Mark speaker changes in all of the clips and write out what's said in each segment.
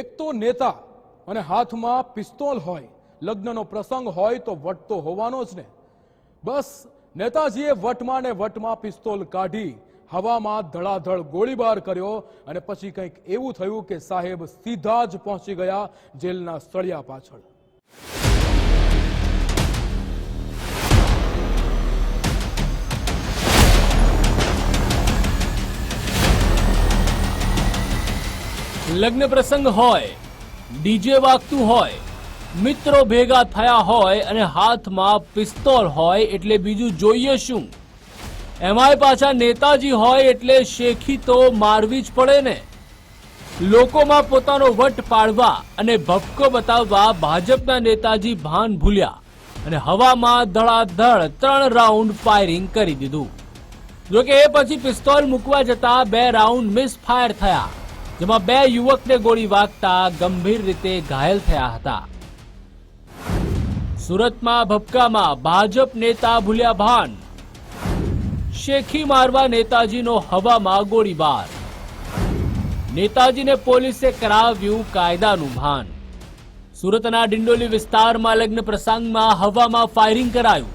Speaker 1: એક તો નેતા અને હાથમાં પિસ્તોલ હોય, લગ્નનો પ્રસંગ હોય તો વટ તો હોવાનો જ ને. બસ નેતાજીએ વટમાં ને વટમાં પિસ્તોલ કાઢી, હવામાં ધડાધડ ગોળીબાર કર્યો અને પછી કંઈક એવું થયું કે સાહેબ સીધા જ પહોંચી ગયા જેલના સળિયા પાછળ.
Speaker 2: લગ્ન પ્રસંગ હોય, ડીજે વાગતું હોય, મિત્રો ભેગા થયા હોય અને હાથમાં પિસ્તોલ હોય એટલે બીજું જોઈએ શું? એમાંય પાછા નેતાજી હોય એટલે શેખી તો મારવી જ પડે ને. લોકોમાં પોતાનો વટ પાડવા અને ભપકો બતાવવા ભાજપના નેતાજી ભાન ભૂલ્યા અને હવામાં ધડાધડ ત્રણ રાઉન્ડ ફાયરિંગ કરી દીધું. જોકે એ પછી પિસ્તોલ મૂકવા જતા બે રાઉન્ડ મિસ ફાયર થયા. જેમાં બે યુવકને ગોળી વાગતા ગંભીર રીતે ઘાયલ થયા હતા. સુરતમાં ભપકામાં ભાજપ નેતા ભૂલ્યા ભાન શેખી મારવા નેતાજીનો હવામાં ગોળીબાર. નેતાજીને પોલીસે કરાવ્યું કાયદાનું ભાન. સુરતના ડિંડોલી વિસ્તારમાં લગ્ન પ્રસંગમાં હવામાં ફાયરિંગ કરાયું,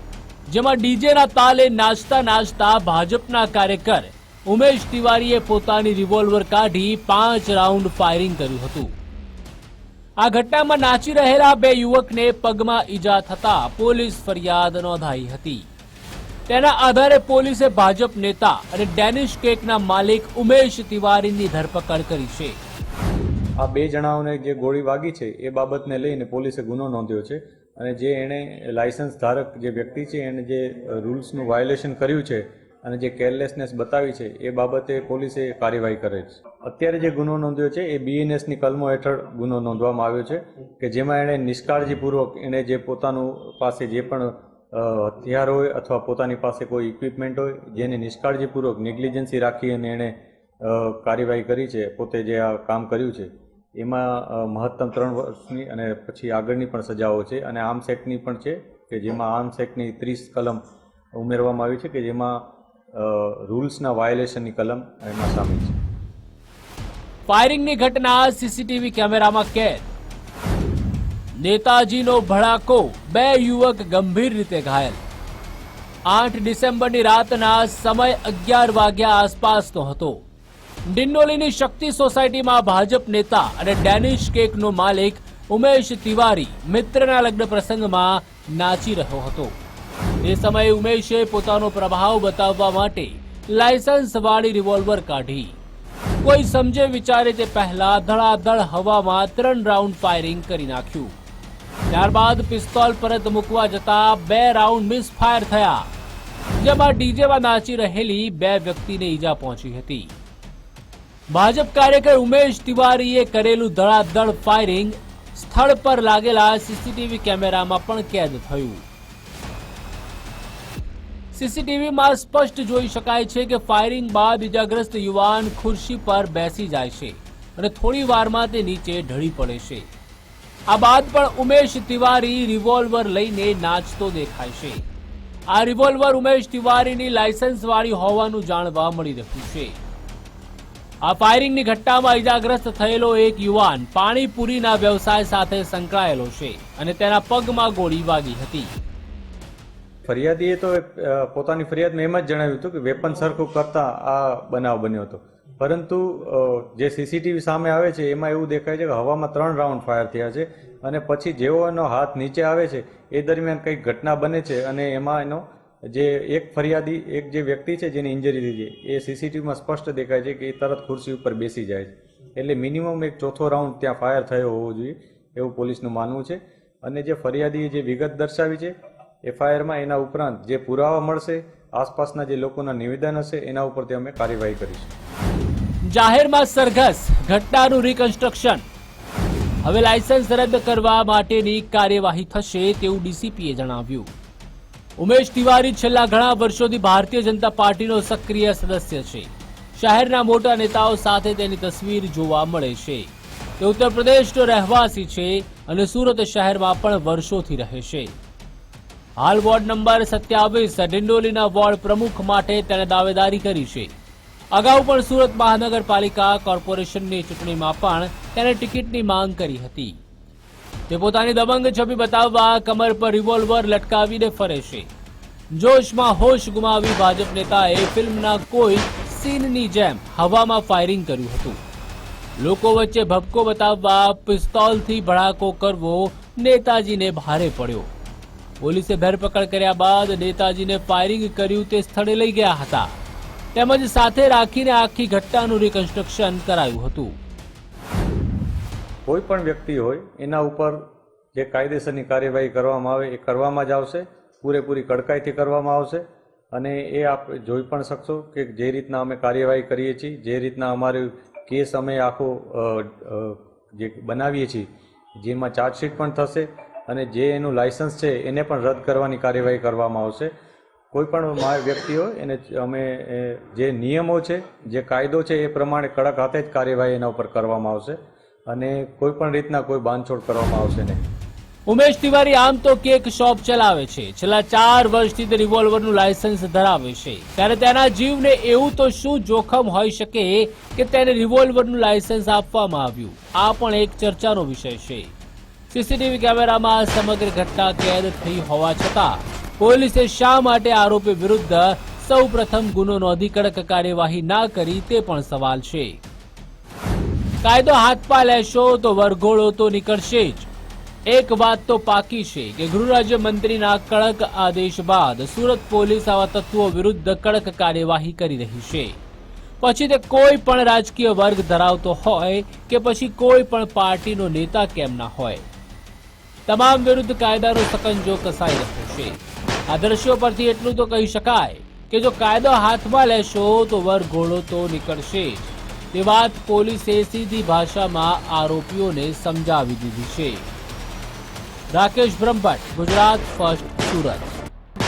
Speaker 2: જેમાં ડીજેના તાલે નાચતા નાચતા ભાજપના કાર્યકર ઉમેશ તિવારીએ પોતાની રિવોલ્વર કાઢી પાંચ રાઉન્ડ ફાયરિંગ કર્યું હતું. આ ઘટનામાં નાચી રહેલા બે યુવકને પગમાં ઈજા થતા પોલીસ ફરિયાદ નોંધાઈ હતી. તેના આધારે પોલીસે ભાજપ નેતા અને ડેનિશ કેકના માલિક ઉમેશ તિવારીની ધરપકડ કરી છે.
Speaker 3: આ બે જણાઓને જે ગોળી વાગી છે, એ બાબતને લઈને પોલીસે ગુનો નોંધ્યો છે અને જે એણે લાયસન્સ ધારક જે વ્યક્તિ છે એણે જે રૂલ્સનું વાયોલેશન કર્યું છે અને જે કેરલેસનેસ બતાવી છે, એ બાબતે પોલીસે કાર્યવાહી કરે છે. અત્યારે જે ગુનો નોંધ્યો છે, એ બીએનએસની કલમો હેઠળ ગુનો નોંધવામાં આવ્યો છે, કે જેમાં એણે નિષ્કાળજીપૂર્વક એણે જે પોતાનું પાસે જે પણ હથિયાર હોય અથવા પોતાની પાસે કોઈ ઇક્વિપમેન્ટ હોય, જેને નિષ્કાળજીપૂર્વક નેગ્લિજન્સી રાખી અને એણે કાર્યવાહી કરી છે, પોતે જે આ કામ કર્યું છે, એમાં મહત્તમ ત્રણ વર્ષની અને પછી આગળની પણ સજાઓ છે અને આર્મ્સ એક્ટની પણ છે, કે જેમાં આર્મ્સ એક્ટની ત્રીસ કલમ ઉમેરવામાં આવી છે, કે જેમાં રૂલ્સના વાયોલેશનની કલમ એમાં સામેલ છે.
Speaker 2: ફાયરિંગની ઘટના સીસીટીવી કેમેરામાં કેદ. નેતાજીનો ભડાકો બે યુવક ગંભીર રીતે ઘાયલ. આઠ ડિસેમ્બરની રાતના સમય અગિયાર વાગ્યા આસપાસનો હતો. ડિંડોલીની શક્તિ સોસાયટીમાં ભાજપ નેતા અને ડેનિશ કેકનો માલિક ઉમેશ તિવારી મિત્રના લગ્ન પ્રસંગમાં નાચી રહ્યો હતો. તે સમયે ઉમેશે પોતાનો પ્રભાવ બતાવવા માટે લાયસન્સ વાળી રિવોલ્વર કાઢી. કોઈ સમજે વિચારે તે પહેલા ધડાધડ હવામાં ત્રણ રાઉન્ડ ફાયરિંગ કરી નાખ્યું. ત્યારબાદ પિસ્તોલ પરત મૂકવા જતા બે રાઉન્ડ મિસ ફાયર થયા, જેમાં ડીજેમાં નાચી રહેલી બે વ્યક્તિને ઈજા પહોંચી હતી. ભાજપ કાર્યકર ઉમેશ તિવારીએ કરેલું ધડાધડ ફાયરિંગ સ્થળ પર લાગેલા સીસીટીવી કેમેરામાં પણ કેદ થયું. સીસીટીવીમાં સ્પષ્ટ જોઈ શકાય છે કે ફાયરિંગ બાદ ઇજાગ્રસ્ત યુવાન ખુરશી પર બેસી જાય છે અને થોડી વારમાં તે નીચે ઢળી પડે છે. આ બાદ પણ ઉમેશ તિવારી રિવોલ્વર લઈને નાચતો દેખાય છે. આ રિવોલ્વર ઉમેશ તિવારીની લાયસન્સ વાળી હોવાનું જાણવા મળી રહ્યું છે. આ ફાયરિંગની ઘટનામાં ઇજાગ્રસ્ત થયેલો એક યુવાન પાણીપુરીના વ્યવસાય સાથે સંકળાયેલો છે અને તેના પગમાં ગોળી વાગી હતી.
Speaker 3: ફરિયાદીએ તો પોતાની ફરિયાદમાં એમ જ જણાવ્યું હતું કે વેપન સરખું કરતા આ બનાવ બન્યો હતો. પરંતુ જે સીસીટીવી સામે આવે છે, એમાં એવું દેખાય છે કે હવામાં ત્રણ રાઉન્ડ ફાયર થયા છે અને પછી જેવો એનો હાથ નીચે આવે છે, એ દરમિયાન કંઈક ઘટના બને છે અને એમાં એનો જે એક ફરિયાદી, એક જે વ્યક્તિ છે જેની ઇન્જરી થઈ છે એ સીસીટીવીમાં સ્પષ્ટ દેખાય છે કે એ તરત ખુરશી ઉપર બેસી જાય છે. એટલે મિનિમમ એક ચોથો રાઉન્ડ ત્યાં ફાયર થયો હોવો જોઈએ એવું પોલીસનું માનવું છે. અને જે ફરિયાદીએ જે વિગત દર્શાવી છે એફઆઈઆરમાં એના ઉપરાંત જે પુરાવા મળશે, આસપાસના જે લોકોના નિવેદન હશે, એના ઉપરથી અમે કાર્યવાહી કરીશું.
Speaker 2: જાહેરમાં સરઘસ, ઘટનાનું રિકન્સ્ટ્રક્શન હવે લાયસન્સ રદ કરવા માટેની કાર્યવાહી થશે તેવું ડીસીપીએ જણાવ્યું. ઉમેશ તિવારી છેલ્લા ઘણા વર્ષોથી ભારતીય જનતા પાર્ટીનો સક્રિય સદસ્ય છે. શહેરના મોટા નેતાઓ સાથે તેની તસવીર જોવા મળે છે. તે ઉત્તર પ્રદેશનો રહેવાસી છે અને સુરત શહેરમાં પણ વર્ષોથી રહે છે. હાલ વોર્ડ નંબર સત્યાવીસ ડિંડોલીના વોર્ડ પ્રમુખ માટે તેણે દાવેદારી કરી છે. અગાઉ પણ સુરત મહાનગરપાલિકા કોર્પોરેશનની ચૂંટણીમાં પણ તેણે ટિકિટની માંગ કરી હતી. તે પોતાની દબંગ છબી બતાવવા કમર પર રિવોલ્વર લટકાવીને ફરે છે. જોશમાં હોશ ગુમાવી ભાજપ નેતાએ ફિલ્મના કોઈ સીનની જેમ હવામાં ફાયરિંગ કર્યું હતું. લોકો વચ્ચે ભપકો બતાવવા પિસ્તોલથી ભડાકો કરવો નેતાજીને ભારે પડ્યો. પોલીસે ધરપકડ કર્યા બાદ નેતાજીને ફાયરિંગ કર્યું તે સ્થળે લઈ ગયા હતા. તેમજ સાથે રાખીને આખી ઘટનાનું રિકન્સ્ટ્રક્શન કરાયું હતું.
Speaker 3: કોઈ પણ વ્યક્તિ હોય, એના ઉપર જે કાયદેસરની કાર્યવાહી કરવામાં આવે, એ કરવામાં જ આવશે. પૂરેપૂરી કડકાઈથી કરવામાં આવશે. અને એ આપ જોઈ પણ શકશો કે જે રીતના અમે કાર્યવાહી કરીએ છીએ, જે રીતના અમારું કેસ અમે આખો જે બનાવીએ છીએ, જેમાં ચાર્જશીટ પણ થશે. અને જે એનું લાયસન્સ છે, એને પણ રદ કરવાની કાર્યવાહી કરવામાં આવશે. કોઈ પણ વ્યક્તિઓ એને અમે જે નિયમો છે, જે કાયદો છે, એ પ્રમાણે કડક હાથે જ કાર્યવાહી એના ઉપર કરવામાં આવશે અને કોઈ પણ રીતના કોઈ બાંધછોડ કરવામાં આવશે નહીં.
Speaker 2: ઉમેશ તિવારી, આમ તો કેક શોપ ચલાવે છે. છેલ્લા ચાર વર્ષથી તે રિવોલ્વરનું લાયસન્સ ધરાવે છે. ત્યારે તેના જીવને એવું તો શું જોખમ હોઈ શકે કે તેને રિવોલ્વરનું લાયસન્સ આપવામાં આવ્યું? આ પણ એક ચર્ચાનો વિષય છે. સીસીટીવી કેમેરામાં સમગ્ર ઘટના કેદ થઈ હોવા છતાં પોલીસે શા માટે આરોપી વિરુદ્ધ સૌ પ્રથમ ગુનો નોંધી કડક કાર્યવાહી ના કરી તે પણ સવાલ છે. કાયદો હાથમાં લેશો તો વરઘોડો તો નીકળશે જ. એક વાત તો પાકી છે કે ગૃહ રાજ્ય મંત્રીના કડક આદેશ બાદ સુરત પોલીસ આવા તત્વો વિરુદ્ધ કડક કાર્યવાહી કરી રહી છે. પછી તે કોઈ પણ રાજકીય વર્ગ ધરાવતો હોય કે પછી કોઈ પણ પાર્ટીનો નેતા કેમ ના હોય. તમામ વિરુદ્ધ કાયદાનો સકંજો કસાઈ રહ્યો છે. આ દ્રશ્યો પરથી એટલું તો કહી શકાય કે જો કાયદો હાથમાં લેશો તો વરઘોડો તો નીકળશે તે વાત પોલીસે સીધી ભાષામાં આરોપીઓને સમજાવી દીધી છે. રાકેશ બ્રહ્મભટ્ટ, ગુજરાત, ફર્સ્ટ સુરત.